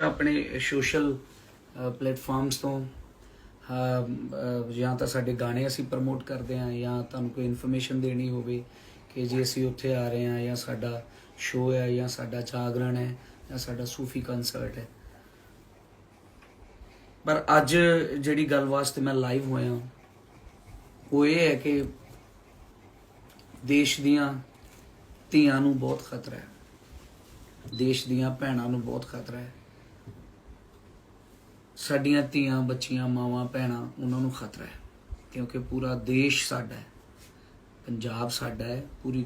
ਆਪਣੇ social platforms ਤੋਂ ਜਾਂ ਤਾਂ ਸਾਡੇ ਗਾਣੇ ਅਸੀਂ ਪ੍ਰਮੋਟ ਕਰਦੇ ਹਾਂ, ਜਾਂ ਤੁਹਾਨੂੰ ਕੋਈ ਇਨਫੋਰਮੇਸ਼ਨ ਦੇਣੀ ਹੋਵੇ ਕਿ ਜੇ ਅਸੀਂ ਉੱਥੇ ਆ ਰਹੇ ਹਾਂ, ਜਾਂ ਸਾਡਾ ਸ਼ੋਅ ਹੈ, ਜਾਂ ਸਾਡਾ ਜਾਗਰਣ ਹੈ, ਜਾਂ ਸਾਡਾ ਸੂਫੀ ਕਨਸਰਟ ਹੈ। ਪਰ ਅੱਜ ਜਿਹੜੀ ਗੱਲ ਵਾਸਤੇ ਮੈਂ ਲਾਈਵ ਹੋਇਆ ਉਹ ਇਹ ਹੈ ਕਿ ਦੇਸ਼ ਦੀਆਂ ਧੀਆਂ ਨੂੰ ਬਹੁਤ ਖਤਰਾ ਹੈ। ਦੇਸ਼ ਦੀਆਂ ਭੈਣਾਂ ਨੂੰ ਬਹੁਤ ਖਤਰਾ ਹੈ। ਸਾਡੀਆਂ ਧੀਆਂ, ਬੱਚੀਆਂ, ਮਾਵਾਂ, ਭੈਣਾਂ, ਉਹਨਾਂ ਨੂੰ ਖਤਰਾ ਹੈ। ਕਿਉਂਕਿ ਪੂਰਾ ਦੇਸ਼ ਸਾਡਾ ਹੈ। ਪੰਜਾਬ ਸਾਡਾ ਹੈ। ਪੂਰੀ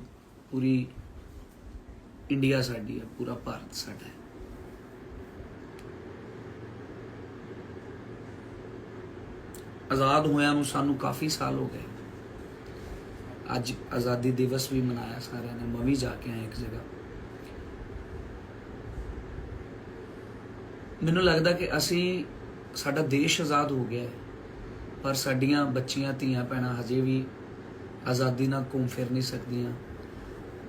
ਪੂਰੀ ਇੰਡੀਆ ਸਾਡੀ ਹੈ। ਪੂਰਾ ਭਾਰਤ ਸਾਡਾ ਹੈ। ਆਜ਼ਾਦ ਹੋਇਆ ਨੂੰ ਸਾਨੂੰ ਕਾਫੀ ਸਾਲ ਹੋ ਗਏ। ਅੱਜ ਆਜ਼ਾਦੀ ਦਿਵਸ ਵੀ ਮਨਾਇਆ ਸਾਰਿਆਂ ਨੇ। ਮੈਂ ਵੀ ਜਾ ਕੇ ਆਇਆ ਇੱਕ ਜਗ੍ਹਾ। ਮੈਨੂੰ ਲੱਗਦਾ ਕਿ ਅਸੀਂ ਸਾਡਾ ਦੇਸ਼ ਆਜ਼ਾਦ ਹੋ ਗਿਆ ਹੈ। ਪਰ ਸਾਡੀਆਂ ਬੱਚੀਆਂ, ਧੀਆਂ, ਭੈਣਾਂ ਹਜੇ ਵੀ ਆਜ਼ਾਦੀ ਨਾਲ ਘੁੰਮ ਫਿਰ ਨਹੀਂ ਸਕਦੀਆਂ।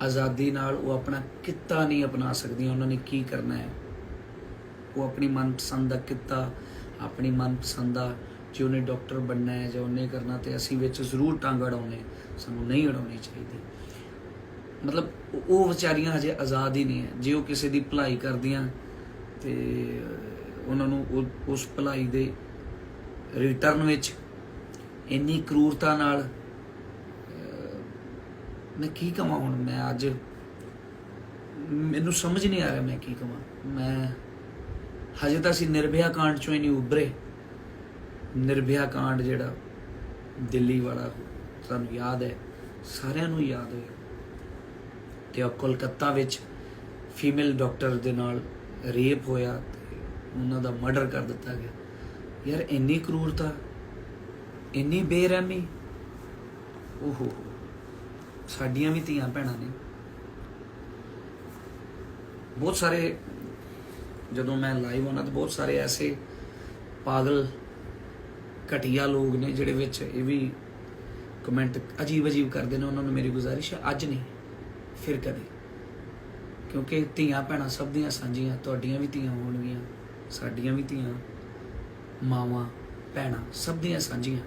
ਆਜ਼ਾਦੀ ਨਾਲ ਉਹ ਆਪਣਾ ਕਿੱਤਾ ਨਹੀਂ ਅਪਣਾ ਸਕਦੀਆਂ। ਉਹਨਾਂ ਨੇ ਕੀ ਕਰਨਾ ਹੈ? ਉਹ ਆਪਣੀ ਮਨਪਸੰਦ ਦਾ ਕਿੱਤਾ, ਆਪਣੀ ਮਨਪਸੰਦ ਦਾ ਜੇ ਉਹਨੇ ਡਾਕਟਰ ਬਣਨਾ ਹੈ ਜਾਂ ਉਹਨੇ ਕਰਨਾ ਤੇ ਅਸੀਂ ਵਿੱਚ ਜ਼ਰੂਰ ਟੰਗ ਅੜਾਉਣੇ। ਸਾਨੂੰ ਨਹੀਂ ਅੜਾਉਣੀ ਚਾਹੀਦੀ। ਮਤਲਬ ਉਹ- ਉਹ ਵਿਚਾਰੀਆਂ ਹਜੇ ਆਜ਼ਾਦ ਹੀ ਨਹੀਂ ਹੈ। ਜੇ ਉਹ ਕਿਸੇ ਦੀ ਭਲਾਈ ਕਰਦੀਆਂ ਤੇ ਉਹਨਾਂ ਨੂੰ ਉਸ ਭਲਾਈ ਦੇ ਰਿਟਰਨ ਵਿੱਚ ਇੰਨੀ ਕਰੂਰਤਾ ਨਾਲ ਮੈਂ ਕੀ ਕਵਾਂ ਹੁਣ? ਮੈਂ ਅੱਜ ਮੈਨੂੰ ਸਮਝ ਨਹੀਂ ਆ ਰਿਹਾ ਮੈਂ ਕੀ ਕਹਾਂ ਮੈਂ ਹਜੇ ਤਾਂ ਅਸੀਂ ਨਿਰਭਿਆ ਕਾਂਡ ਚੋਂ ਹੀ ਨਹੀਂ ਉਭਰੇ। ਨਿਰਭਿਆ ਕਾਂਡ ਜਿਹੜਾ ਦਿੱਲੀ ਵਾਲਾ ਸਾਨੂੰ ਯਾਦ ਹੈ, ਸਾਰਿਆਂ ਨੂੰ ਯਾਦ ਹੋਏ ਤੇ ਉਹ ਕੋਲਕਾਤਾ ਵਿੱਚ ਫੀਮੇਲ ਡਾਕਟਰ ਦੇ ਨਾਲ ਰੇਪ ਹੋਇਆ ਉਹਨਾਂ ਦਾ ਮਰਡਰ ਕਰ ਦਿੱਤਾ ਗਿਆ। ਯਾਰ ਇੰਨੀ ਕਰੂਰਤਾ, ਇੰਨੀ ਬੇਰਹਿਮੀ। ਓਹੋ। ਸਾਡੀਆਂ ਵੀ ਧੀਆਂ ਭੈਣਾਂ ਨੇ। ਬਹੁਤ ਸਾਰੇ, ਜਦੋਂ ਮੈਂ ਲਾਈਵ ਹੋਣਾ ਤਾਂ ਬਹੁਤ ਸਾਰੇ ਐਸੇ ਪਾਗਲ, ਘਟੀਆ ਲੋਕ ਨੇ ਜਿਹੜੇ ਵਿੱਚ ਇਹ ਵੀ ਕਮੈਂਟ ਅਜੀਬ ਅਜੀਬ ਕਰਦੇ ਨੇ, ਉਹਨਾਂ ਨੂੰ ਮੇਰੀ ਗੁਜ਼ਾਰਿਸ਼ ਹੈ, ਅੱਜ ਨਹੀਂ, ਫਿਰ ਕਦੇ। ਕਿਉਂਕਿ ਧੀਆਂ ਭੈਣਾਂ ਸਭ ਦੀਆਂ ਸਾਂਝੀਆਂ, ਤੁਹਾਡੀਆਂ ਵੀ ਧੀਆਂ ਹੋਣਗੀਆਂ। ਸਾਡੀਆਂ ਵੀ ਧੀਆਂ, ਮਾਵਾਂ, ਭੈਣਾਂ, ਸਭ ਦੀਆਂ ਸਾਂਝੀਆਂ।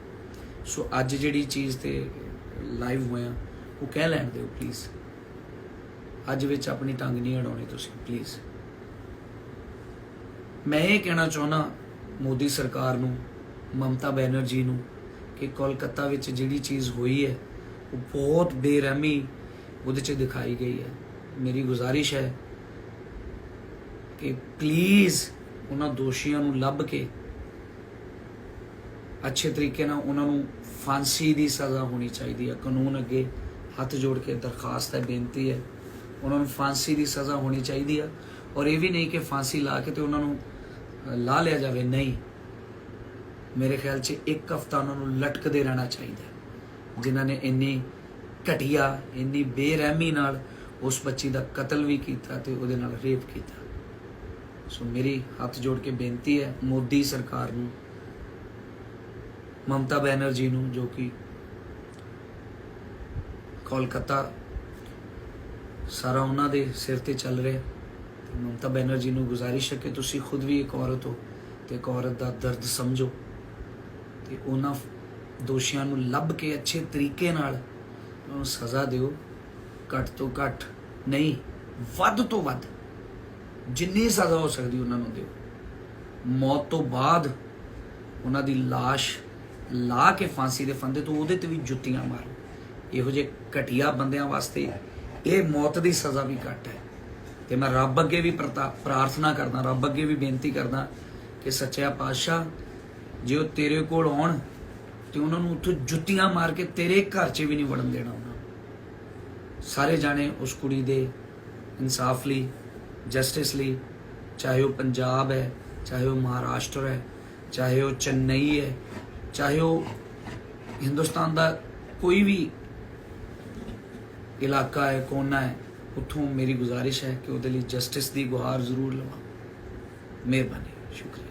ਸੋ ਅੱਜ ਜਿਹੜੀ ਚੀਜ਼ ਤੇ ਲਾਈਵ ਹੋਇਆ ਉਹ ਕਹਿ ਲੈਣ ਦਿਓ ਪਲੀਜ਼ ਅੱਜ ਵਿੱਚ ਆਪਣੀ ਟੰਗ ਨਹੀਂ ਅੜਾਉਣੀ ਤੁਸੀਂ ਪਲੀਜ਼ ਮੈਂ ਇਹ ਕਹਿਣਾ ਚਾਹੁੰਦਾ ਮੋਦੀ ਸਰਕਾਰ ਨੂੰ, ਮਮਤਾ ਬੈਨਰਜੀ ਨੂੰ, ਕਿ ਕੋਲਕਾਤਾ ਵਿੱਚ ਜਿਹੜੀ ਚੀਜ਼ ਹੋਈ ਹੈ, ਉਹ ਬਹੁਤ ਬੇਰਹਿਮੀ ਉਹਦੇ 'ਚ ਦਿਖਾਈ ਗਈ ਹੈ। ਮੇਰੀ ਗੁਜ਼ਾਰਿਸ਼ ਹੈ ਕਿ ਪਲੀਜ਼ ਉਹਨਾਂ ਦੋਸ਼ੀਆਂ ਨੂੰ ਲੱਭ ਕੇ ਅੱਛੇ ਤਰੀਕੇ ਨਾਲ ਉਹਨਾਂ ਨੂੰ ਫਾਂਸੀ ਦੀ ਸਜ਼ਾ ਹੋਣੀ ਚਾਹੀਦੀ ਹੈ। ਕਾਨੂੰਨ ਅੱਗੇ ਹੱਥ ਜੋੜ ਕੇ ਦਰਖਾਸਤ ਹੈ, ਬੇਨਤੀ ਹੈ, ਉਹਨਾਂ ਨੂੰ ਫਾਂਸੀ ਦੀ ਸਜ਼ਾ ਹੋਣੀ ਚਾਹੀਦੀ ਹੈ। ਔਰ ਇਹ ਵੀ ਨਹੀਂ ਕਿ ਫਾਂਸੀ ਲਾ ਕੇ ਤੇ ਉਹਨਾਂ ਨੂੰ ਲਾ ਲਿਆ ਜਾਵੇ। ਨਹੀਂ। ਮੇਰੇ ਖਿਆਲ 'ਚ ਇੱਕ ਹਫਤਾ ਉਹਨਾਂ ਨੂੰ ਲਟਕਦੇ ਰਹਿਣਾ ਚਾਹੀਦਾ ਜਿਨ੍ਹਾਂ ਨੇ ਇੰਨੀ ਘਟੀਆ, ਇੰਨੀ ਬੇਰਹਿਮੀ ਨਾਲ ਉਸ ਬੱਚੀ ਦਾ ਕਤਲ ਵੀ ਕੀਤਾ ਤੇ ਉਹਦੇ ਨਾਲ ਰੇਪ ਕੀਤਾ। ਸੋ ਮੇਰੀ ਹੱਥ ਜੋੜ ਕੇ ਬੇਨਤੀ ਹੈ ਮੋਦੀ ਸਰਕਾਰ ਨੂੰ, ਮਮਤਾ ਬੈਨਰਜੀ ਨੂੰ, ਜੋ ਕਿ ਕੋਲਕਾਤਾ ਸਾਰਾ ਉਹਨਾਂ ਦੇ ਸਿਰ ਤੇ ਚੱਲ ਰਿਹਾ। ਤੇ ਮਮਤਾ ਬੈਨਰਜੀ ਨੂੰ ਗੁਜ਼ਾਰਿਸ਼ ਹੈ ਕਿ ਤੁਸੀਂ ਖੁਦ ਵੀ ਇੱਕ ਔਰਤ ਹੋ ਤੇ ਇੱਕ ਔਰਤ ਦਾ ਦਰਦ ਸਮਝੋ ਤੇ ਉਹਨਾਂ ਦੋਸ਼ੀਆਂ ਨੂੰ ਲੱਭ ਕੇ ਅੱਛੇ ਤਰੀਕੇ ਨਾਲ ਉਹਨਾਂ ਨੂੰ ਸਜ਼ਾ ਦਿਓ। ਘੱਟ ਤੋਂ ਘੱਟ ਨਹੀਂ, ਵੱਧ ਤੋਂ ਵੱਧ ਜਿੰਨੀ ਸਜ਼ਾ ਹੋ ਸਕਦੀ ਉਹਨਾਂ ਨੂੰ ਦਿਓ। ਮੌਤ ਤੋਂ ਬਾਅਦ ਉਹਨਾਂ ਦੀ লাশ ਲਾ ਕੇ ਫਾਂਸੀ ਦੇ ਫੰਦੇ ਤੋਂ ਉਹਦੇ ਤੇ ਵੀ ਜੁੱਤੀਆਂ ਮਾਰੋ। ਇਹੋ ਜਿਹੇ ਘਟੀਆ ਬੰਦਿਆਂ ਵਾਸਤੇ ਇਹ ਮੌਤ ਦੀ ਸਜ਼ਾ ਵੀ ਘੱਟ ਹੈ। ਤੇ ਮੈਂ ਰੱਬ ਅੱਗੇ ਵੀ ਪ੍ਰਤਾ- ਪ੍ਰਾਰਥਨਾ ਕਰਦਾ, ਰੱਬ ਅੱਗੇ ਵੀ ਬੇਨਤੀ ਕਰਦਾ ਕਿ ਸੱਚਿਆ ਪਾਤਸ਼ਾਹ, ਜੇ ਉਹ ਤੇਰੇ ਕੋਲ ਆਉਣ ਤੇ ਉਹਨਾਂ ਨੂੰ ਉੱਥੋਂ ਜੁੱਤੀਆਂ ਮਾਰ ਕੇ ਤੇਰੇ ਘਰ 'ਚ ਵੀ ਨਹੀਂ ਵੜਨ ਦੇਣਾ ਉਹਨਾਂ ਨੂੰ। ਸਾਰੇ ਜਾਣੇ ਉਸ ਕੁੜੀ ਦੇ ਇਨਸਾਫ ਲਈ ਜਸਟਿਸ ਲਈ, ਚਾਹੇ ਉਹ ਪੰਜਾਬ ਹੈ, ਚਾਹੇ ਉਹ ਮਹਾਰਾਸ਼ਟਰ ਹੈ, ਚਾਹੇ ਉਹ ਚੇਨਈ ਹੈ, ਚਾਹੇ ਉਹ ਹਿੰਦੁਸਤਾਨ ਦਾ ਕੋਈ ਵੀ ਇਲਾਕਾ ਹੈ, ਕੋਨਾ ਹੈ, ਉੱਥੋਂ ਮੇਰੀ ਗੁਜ਼ਾਰਿਸ਼ ਹੈ ਕਿ ਉਹਦੇ ਲਈ ਜਸਟਿਸ ਦੀ ਗੁਹਾਰ ਜ਼ਰੂਰ ਲਵਾਂ। ਮਿਹਰਬਾਨੀ, ਸ਼ੁਕਰੀਆ।